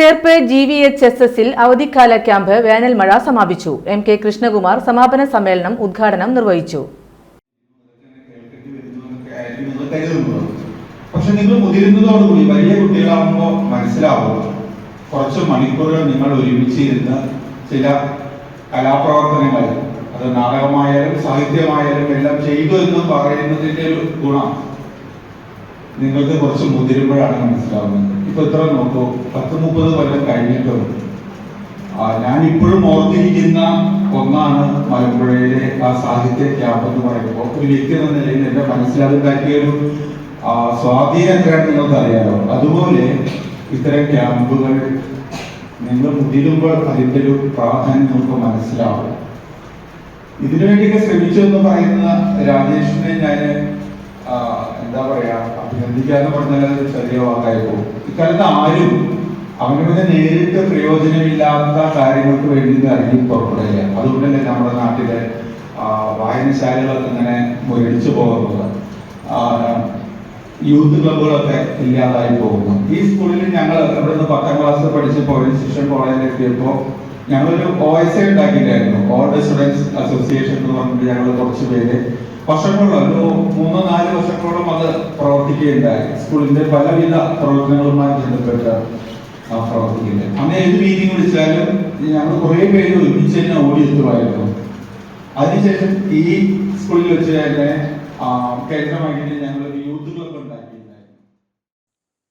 Cherpu G V H S എസിൽ അവധിക്കാല camp വേനൽ മഴ സമാപിച്ചു. എം കെ കൃഷ്ണകുമാർ സമാപന സമ്മേളനം ഉദ്ഘാടനം നിർവഹിച്ചു. പക്ഷെ നിങ്ങൾ മുതിരുന്നതോടുകൂടി വലിയ കുട്ടികളാകുമ്പോൾ മനസ്സിലാവും. കുറച്ച് മണിക്കൂറുകൾ നിങ്ങൾ ഒരുമിച്ചിരുന്ന് ചില കലാപ്രവർത്തനങ്ങൾ അത് നാടകമായാലും സാഹിത്യമായാലും എല്ലാം ചെയ്തു എന്ന് പറയുന്നതിന്റെ ഒരു ഗുണം. നിങ്ങൾക്ക് കുറച്ച് മുതിരുമ്പോഴാണ് മനസ്സിലാവുന്നത്. ഇപ്പൊ ഇത്ര നോക്കൂ പത്ത് മുപ്പത് കൊല്ലം കഴിഞ്ഞിട്ടും ഞാൻ ഇപ്പോഴും ഓർത്തിരിക്കുന്ന ഒന്നാണ് മലമ്പുഴയിലെ ആ സാഹിത്യ ക്യാമ്പ് എന്ന് പറയുമ്പോൾ ഒരു വ്യക്തി എന്ന നിലയിൽ എന്റെ മനസ്സിലുണ്ടാക്കിയ ഒരു ആ, സ്വാധീനം എത്രയാണ് നിങ്ങൾക്ക് അറിയാലോ അതുപോലെ ഇത്തരം ക്യാമ്പുകൾ നിങ്ങൾ മുതിരുമ്പോൾ അതിന്റെ ഒരു പ്രാധാന്യം നമുക്ക് മനസ്സിലാവും. ഇതിനുവേണ്ടിയൊക്കെ ശ്രമിച്ചു എന്ന് പറയുന്ന രാജേഷിനെ ഞാൻ അഭിനന്ദിക്കാന്ന് പറഞ്ഞാൽ അത് ചെറിയ വാക്കായി പോകും ഇക്കാലത്ത് ആരും അവന് അവനവന് നേരിട്ട് പ്രയോജനമില്ലാത്ത കാര്യങ്ങൾക്ക് വേണ്ടി ഇറങ്ങി പുറപ്പെടുകയില്ല അതുകൊണ്ടല്ലേ നമ്മുടെ നാട്ടിലെ വായനശാലകളൊക്കെ ഇങ്ങനെ മുരടിച്ചു പോകുന്നത്. യൂത്ത് ക്ലബ്ബുകളൊക്കെ ഇല്ലാതായി പോകുന്നു. ഈ സ്കൂളിൽ ഞങ്ങൾ ഇവിടുന്ന് പത്താം ക്ലാസ് പഠിച്ച് പോയി ശിക്ഷൻ കോളേജിൽ എത്തിയപ്പോൾ ഞങ്ങളൊരു ഒ എസ് എ ഉണ്ടാക്കിയിട്ടായിരുന്നു ഓൾഡ് സ്റ്റുഡൻസ് അസോസിയേഷൻ എന്ന് പറഞ്ഞിട്ട് ഞങ്ങൾ കുറച്ച് പേര്. വർഷങ്ങളുള്ള ഒരു മൂന്നോ വർഷങ്ങളോളം അത് പ്രവർത്തിക്കുകയുണ്ടായി. സ്കൂളിന്റെ പലവിധ പ്രവർത്തനങ്ങളുമായി ബന്ധപ്പെട്ട് പ്രവർത്തിക്കുന്നത്. അന്ന് ഏത് മീറ്റിംഗ് വിളിച്ചാലും ഞങ്ങൾ കുറേ പേര് ഒരുമിച്ച് തന്നെ ഓടിയെത്തുമായിരുന്നു അതിനുശേഷം ഈ സ്കൂളിൽ വെച്ച് തന്നെ കേന്ദ്രമായിട്ട് ഞങ്ങൾ യൂത്ത് ക്ലബ് ഉണ്ടാക്കി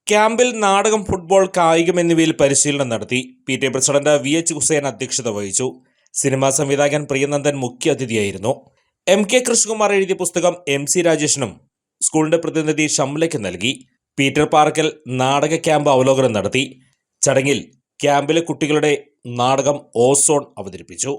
ക്യാമ്പിൽ നാടകം ഫുട്ബോൾ കായികം എന്നിവയിൽ പരിശീലനം നടത്തി P T president V H Hussain അധ്യക്ഷത വഹിച്ചു. സിനിമാ സംവിധായകൻ പ്രിയനന്ദൻ മുഖ്യ അതിഥിയായിരുന്നു എം കെ കൃഷ്ണകുമാർ എഴുതിയ പുസ്തകം എം സി രാജേഷിനും സ്കൂളിന്റെ പ്രതിനിധി ഷംലയ്ക്ക് നൽകി. പീറ്റർ പാർക്കിൽ നാടക ക്യാമ്പ് അവലോകനം നടത്തി. ചടങ്ങിൽ ക്യാമ്പിലെ കുട്ടികളുടെ നാടകം ഓസോൺ അവതരിപ്പിച്ചു.